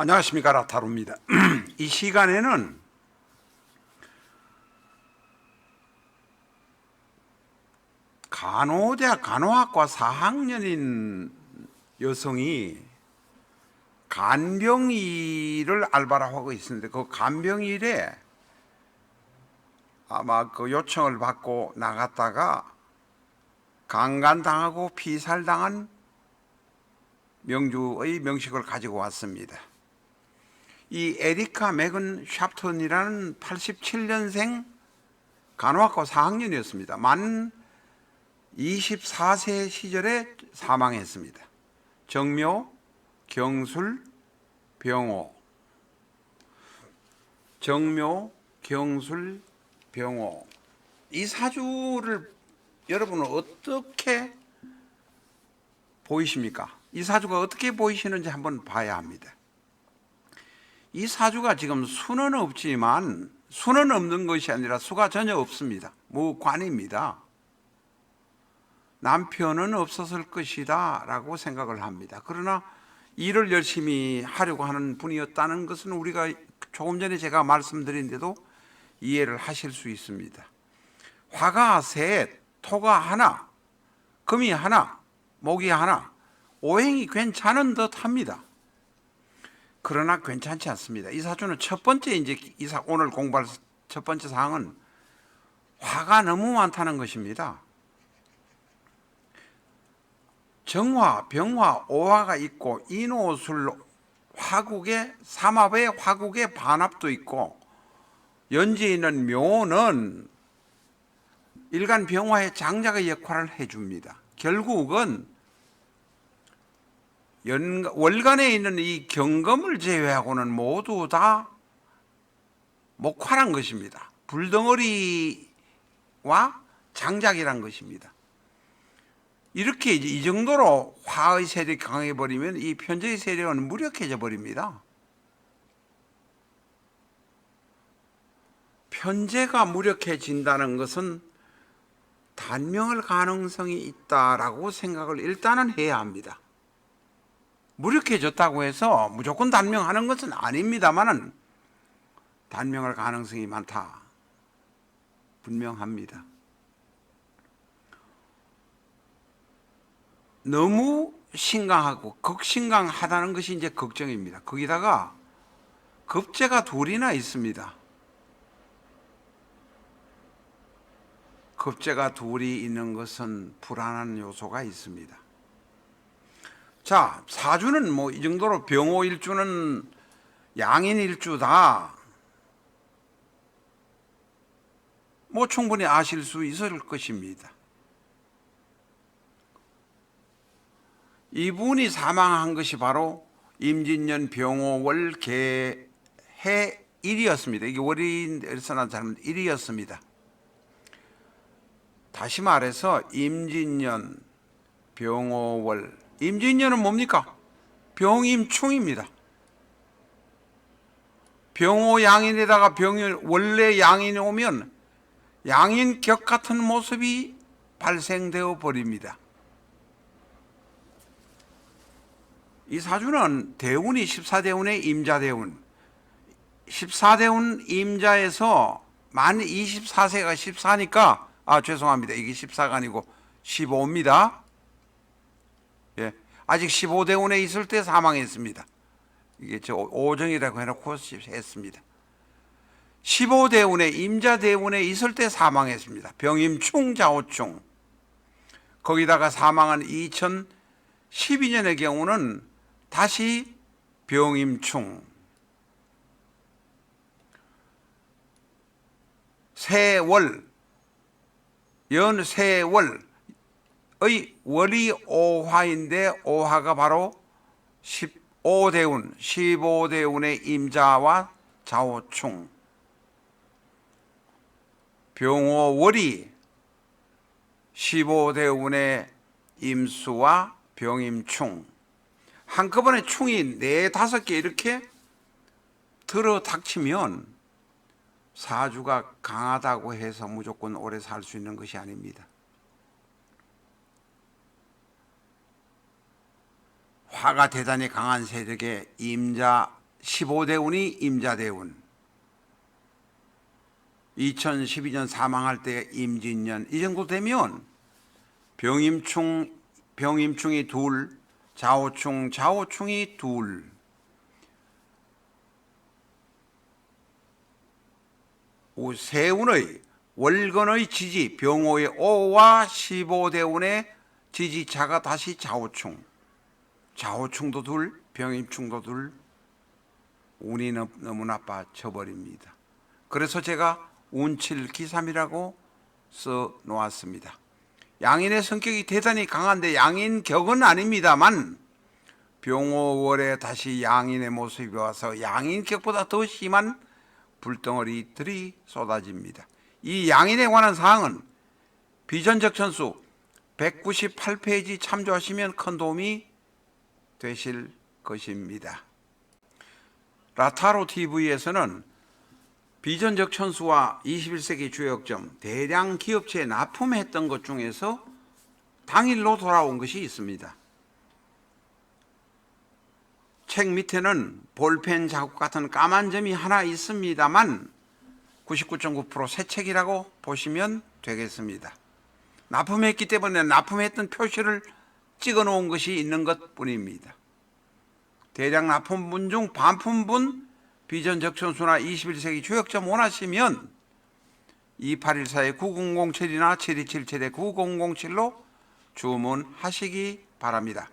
안녕하십니까 라타루입니다. 이 시간에는 간호대학 간호학과 4학년인 여성이 간병일을 알바를 하고 있습니다. 그 간병일에 아마 그 요청을 받고 나갔다가 강간당하고 피살당한 명주의 명식을 가지고 왔습니다. 이 에리카 맥은 샵턴이라는 87년생 간호학과 4학년이었습니다. 만 24세 시절에 사망했습니다. 정묘, 경술, 병호. 정묘, 경술, 병호. 이 사주를 여러분은 어떻게 보이십니까? 이 사주가 어떻게 보이시는지 한번 봐야 합니다. 이 사주가 지금 수는 없지만 수는 없는 것이 아니라 수가 전혀 없습니다. 무관입니다. 남편은 없었을 것이다 라고 생각을 합니다. 그러나 일을 열심히 하려고 하는 분이었다는 것은 우리가 조금 전에 제가 말씀드린데도 이해를 하실 수 있습니다. 화가 셋, 토가 하나, 금이 하나, 목이 하나, 오행이 괜찮은 듯 합니다. 그러나 괜찮지 않습니다. 이 사주는 첫 번째 이제 이사 오늘 공부할 첫 번째 사항은 화가 너무 많다는 것입니다. 정화, 병화, 오화가 있고 인호술 화국의 삼합의 화국의 반합도 있고 연지에 있는 묘는 일간 병화의 장작의 역할을 해줍니다. 결국은 연, 월간에 있는 이 경금을 제외하고는 모두 다 목화란 것입니다. 불덩어리와 장작이란 것입니다. 이렇게 이 정도로 화의 세력이 강해 버리면 이 편재의 세력은 무력해져 버립니다. 편재가 무력해진다는 것은 단명할 가능성이 있다라고 생각을 일단은 해야 합니다. 무력해졌다고 해서 무조건 단명하는 것은 아닙니다만은 단명할 가능성이 많다. 분명합니다. 너무 심각하고 극심각하다는 것이 이제 걱정입니다. 거기다가 급제가 둘이나 있습니다. 급제가 둘이 있는 것은 불안한 요소가 있습니다. 자, 사주는 뭐 이 정도로 병호일주는 양인일주다. 뭐 충분히 아실 수 있을 것입니다. 이분이 사망한 것이 바로 임진년 병호월 개해 1이었습니다. 이게 월인에서나 잘못 1이었습니다. 다시 말해서 임진년 병호월 임진년은 뭡니까? 병임충입니다. 병호 양인에다가 병일 원래 양인이 오면 양인 격 같은 모습이 발생되어 버립니다. 이 사주는 대운이 14대운의 임자대운 14대운 임자에서 만 24세가 14니까 아 죄송합니다. 이게 14가 아니고 15입니다. 예. 아직 15대운에 있을 때 사망했습니다. 이게 저 오정이라고 해놓고 했습니다. 15대운에 임자대운에 있을 때 사망했습니다. 병임충 자오충. 거기다가 사망한 2012년의 경우는 다시 병임충. 세월, 연세월, 의 월이 오화인데 오화가 바로 15대운, 15대운의 임자와 자오충. 병호월이 15대운의 임수와 병임충. 한꺼번에 충이 네 다섯 개 이렇게 들어 닥치면 사주가 강하다고 해서 무조건 오래 살 수 있는 것이 아닙니다. 화가 대단히 강한 세력의 임자 15대운이 임자대운. 2012년 사망할 때 임진년. 이 정도 되면 병임충 병임충이 둘 좌우충 좌우충이 둘. 오- 세운의 월건의 지지 병호의 오와 15대운의 지지차가 다시 좌우충 좌우충도 둘 병임충도 둘 운이 너- 너무 나빠져 버립니다. 그래서 제가 운칠 기삼이라고 써 놓았습니다. 양인의 성격이 대단히 강한데 양인 격은 아닙니다만 병호월에 다시 양인의 모습이 와서 양인 격보다 더 심한 불덩어리들이 쏟아집니다. 이 양인에 관한 사항은 비전적 천수 198페이지 참조하시면 큰 도움이 되실 것입니다. 라타로 TV에서는 비전적 천수와 21세기 주역점 대량 기업체에 납품했던 것 중에서 당일로 돌아온 것이 있습니다. 책 밑에는 볼펜 자국 같은 까만 점이 하나 있습니다만 99.9%새 책이라고 보시면 되겠습니다. 납품했기 때문에 납품했던 표시를 찍어 놓은 것이 있는 것 뿐입니다. 대량 납품분 중 반품분 비전 적 천수나 21세기 주역점 원하시면 2814-9007이나 7277-9007로 주문하시기 바랍니다.